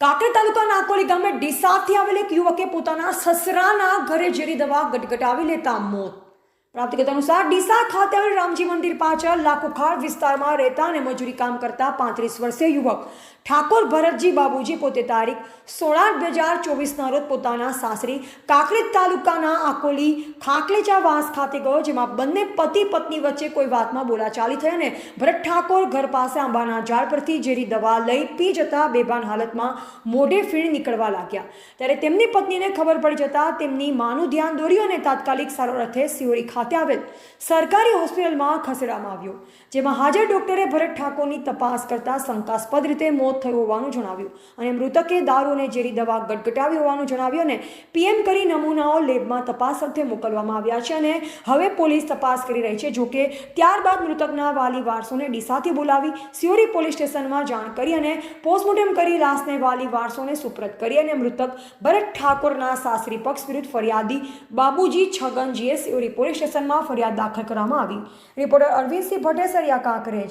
કાંકરેજ તાલુકાના આકોલી ગામે ડીસાથી આવેલ એક યુવકે પોતાના સસરાના ઘરે ઝેરી દવા ગટગટાવી લેતા મોત પ્રાપ્ત કરતા અનુસાર ડીસા ખાતે રામજી મંદિર પાછળ લાખોખાડ વિસ્તારમાં રહેતા અને મજૂરી કામ કરતા પાંત્રીસ વર્ષીય યુવક ઠાકોર ભરતજી બાબુજી પોતે તારીખ સોળ બે હજાર ચોવીસના રોજ પોતાના સાસરી કાંકરેજ તાલુકાના આકોલી ખાકલેચા વાસ ખાતે ગયો, જેમાં બંને પતિ પત્ની વચ્ચે કોઈ વાતમાં બોલાચાલી થઈ અને ભરત ઠાકોર ઘર પાસે આંબાના ઝાડ પરથી ઝેરી દવા લઈ પી જતા બેભાન હાલતમાં મોઢે ફીણ નીકળવા લાગ્યા. ત્યારે તેમની પત્નીને ખબર પડી જતા તેમની માનું ધ્યાન દોર્યું અને તાત્કાલિક સારવાર અર્થે સિયોરી ખાતે આવેલ સરકારી હોસ્પિટલમાં ખસેડવામાં આવ્યો, જેમાં હાજર ડોક્ટરે ભરત ઠાકોરની તપાસ કરતા શંકાસ્પદ રીતે મોત થયું હોવાનું જણાવ્યું અને મૃતકે દારૂ અને ઝેરી દવા ગટગટાવી હોવાનું જણાવ્યું અને પીએમ કરી નમૂનાઓ લેબમાં તપાસ અર્થે મોકલવામાં આવ્યા છે અને હવે પોલીસ તપાસ કરી રહી છે, જોકે ત્યારબાદ મૃતકના વાલી વારસોને ડીસાથી બોલાવી સિયોરી પોલીસ સ્ટેશનમાં જાણ કરી અને પોસ્ટમોર્ટમ કરી લાશને વાલી વારસોને સુપ્રત કરી અને મૃતક ભરત ઠાકોરના સાસરી પક્ષ વિરુદ્ધ ફરિયાદી બાબુજી છગનજીએ સિયોરી પોલીસ સ્ટેશનમાં ફરિયાદ દાખલ કરવામાં આવી. રિપોર્ટર અરવિંદસિંહ ભટ્ટેસરિયા કાંકરેજ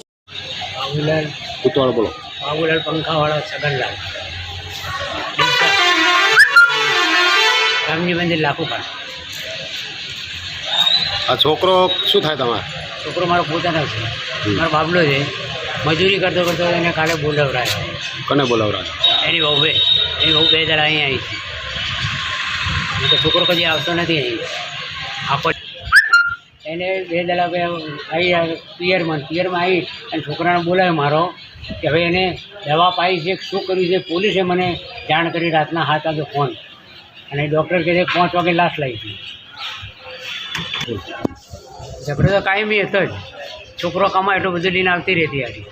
બાબુલાલ ઉતાવળ બોલો. બાબુલાલ પંખાવાળા છગનલાલ. રામજી મંદિર લાખો આ છોકરો શું થાય તમારે? છોકરો મારો પોતાનો છે. મારો બાબલો છે. મજૂરી કરતો કરતો એને કાલે બોલાવરાય. કોને બોલાવરાય? એની વહુએ એની વહુ બે દાડા અહીંયા આવી છે તો છોકરો કદી આવતો નથી અહીં. આખો એને બે દાડા બે આવી પિયરમાં પિયરમાં આવી અને છોકરાને બોલાવ્યો મારો કે હવે એને દવા પાઈ છે, શું કર્યું છે, પોલીસે મને જાણ કરી રાતના હાથ આવ્યો ફોન. અને ડૉક્ટર કહે છે, પાંચ વાગે લાશ લાવી હતી ઝઘડો તો કાયમી હતો જ. છોકરો કમાય એટલું બધું લઈને આવતી રહેતી હતી